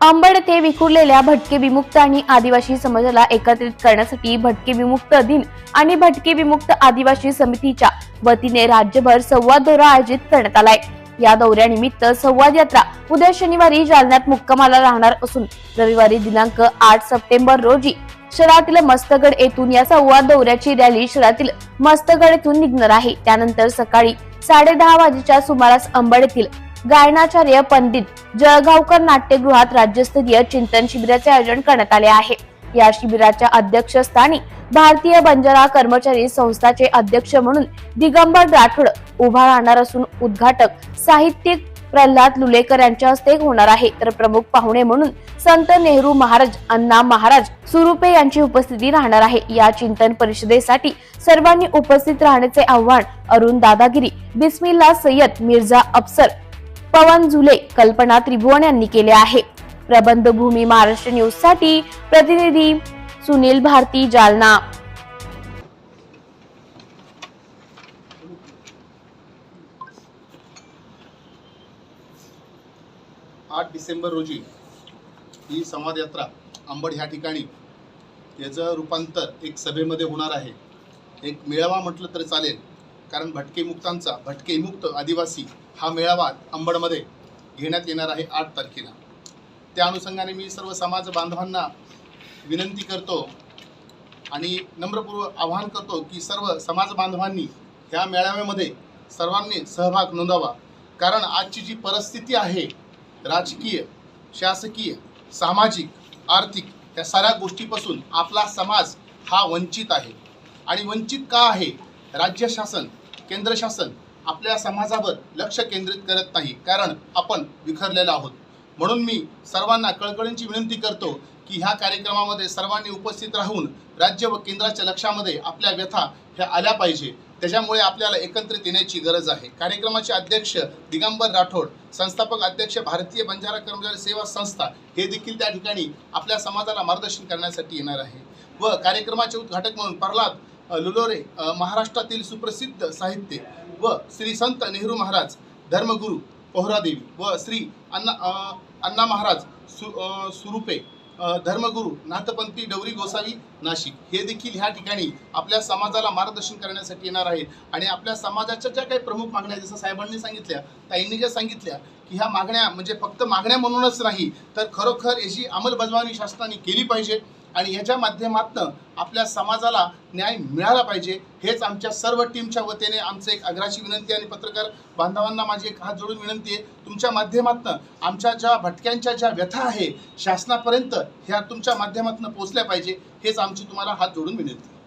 अंबड येथे विखुरलेल्या भटके विमुक्त आणि आदिवासी समाजाला एकत्रित करण्यासाठी भटके विमुक्त दिन आणि भटके विमुक्त आदिवासी समितीच्या वतीने राज्यभर संवाद दौरा आयोजित करण्यात आलाय. या दौऱ्यानिमित्त संवाद यात्रा उद्या शनिवारी जालन्यात मुक्कामाला राहणार असून रविवारी दिनांक आठ सप्टेंबर रोजी शहरातील मस्तगड येथून या संवाद दौऱ्याची रॅली शहरातील मस्तगड येथून निघणार आहे. त्यानंतर सकाळी साडे दहा वाजेच्या सुमारास अंबड येथील गायनाचार्य पंडित जळगावकर नाट्यगृहात राज्यस्तरीय चिंतन शिबिराचे आयोजन करण्यात आले आहे. या शिबिराच्या अध्यक्षस्थानी भारतीय बंजारा कर्मचारी संस्थाचे अध्यक्ष म्हणून दिगंबर राठोड उभा राहणार असून उद्घाटक साहित्यिक प्रल्हाद लुलेकर यांच्या हस्ते होणार आहे. तर प्रमुख पाहुणे म्हणून संत नेहरू महाराज अण्णा महाराज सुरुपे यांची उपस्थिती राहणार आहे. या चिंतन परिषदेसाठी सर्वांनी उपस्थित राहण्याचे आव्हान अरुण दादागिरी बिस्मिल्ला सय्यद मिर्झा अफसर पवन झुले कल्पना त्रिभुवन यांनी केले आहे. प्रबंध भूमी महाराष्ट्र न्यूजसाठी प्रतिनिधी सुनील भारती जालना. आठ डिसेंबर रोजी ही संवाद यात्रा आंबड ह्या ठिकाणी याचं रूपांतर एक सभेमध्ये होणार आहे. एक मेळावा म्हटलं तर चालेल. कारण भटकेमुक्तांचा भटकेमुक्त आदिवासी हा मेळावा अंबडमध्ये घेण्यात येणार आहे आठ तारखेला. त्या अनुषंगाने मी सर्व समाज बांधवांना विनंती करतो आणि नम्रपूर्व आवाहन करतो की सर्व समाज बांधवांनी ह्या मेळाव्यामध्ये सर्वांनी सहभाग नोंदवा. कारण आजची जी परिस्थिती आहे राजकीय शासकीय सामाजिक आर्थिक या साऱ्या गोष्टीपासून आपला समाज हा वंचित आहे. आणि वंचित का आहे? राज्य शासन केंद्र शासन आपल्या समाजावर लक्ष केंद्रित करत नाही कारण आपण विखरलेलो आहोत. म्हणून मी सर्वांना कळकळींची विनंती करतो की ह्या कार्यक्रमामध्ये सर्वांनी उपस्थित राहून राज्य व केंद्राच्या लक्षामध्ये आपल्या व्यथा ह्या आल्या पाहिजे. त्याच्यामुळे आपल्याला एकत्रित येण्याची गरज आहे. कार्यक्रमाचे अध्यक्ष दिगंबर राठोड संस्थापक अध्यक्ष भारतीय बंजारा कर्मचारी सेवा संस्था हे देखील त्या ठिकाणी आपल्या समाजाला मार्गदर्शन करण्यासाठी येणार आहे. व कार्यक्रमाचे उद्घाटक म्हणून प्रल्हाद लुलोरे महाराष्ट्रातील सुप्रसिद्ध साहित्य व श्री संत नेहरू महाराज धर्मगुरू पोहरादेवी व श्री अण्णा अण्णा महाराज सु अ, सुरुपे धर्मगुरू नाथपंथी डवरी गोसावी नाशिक. हे देखील ह्या ठिकाणी आपल्या समाजाला मार्गदर्शन करण्यासाठी येणार आहेत. आणि आपल्या समाजाच्या ज्या काही प्रमुख मागण्या जसं साहेबांनी सांगितल्या ताईंनी ज्या सांगितल्या की ह्या मागण्या म्हणजे फक्त मागण्या म्हणूनच नाही तर खरोखर याची अंमलबजावणी शासनाने केली पाहिजे. आणि ह्याच्या माध्यमातून आपल्या समाजाला न्याय मिळाला पाहिजे हेच आमच्या सर्व टीमच्या वतीने आमचं एक अग्राची विनंती आणि पत्रकार बांधवांना माझी एक हात जोडून विनंती आहे तुमच्या माध्यमातून आमच्या ज्या भटक्यांच्या ज्या व्यथा आहे शासनापर्यंत ह्या तुमच्या माध्यमातून पोचल्या पाहिजे हेच आमची तुम्हाला हात जोडून विनंती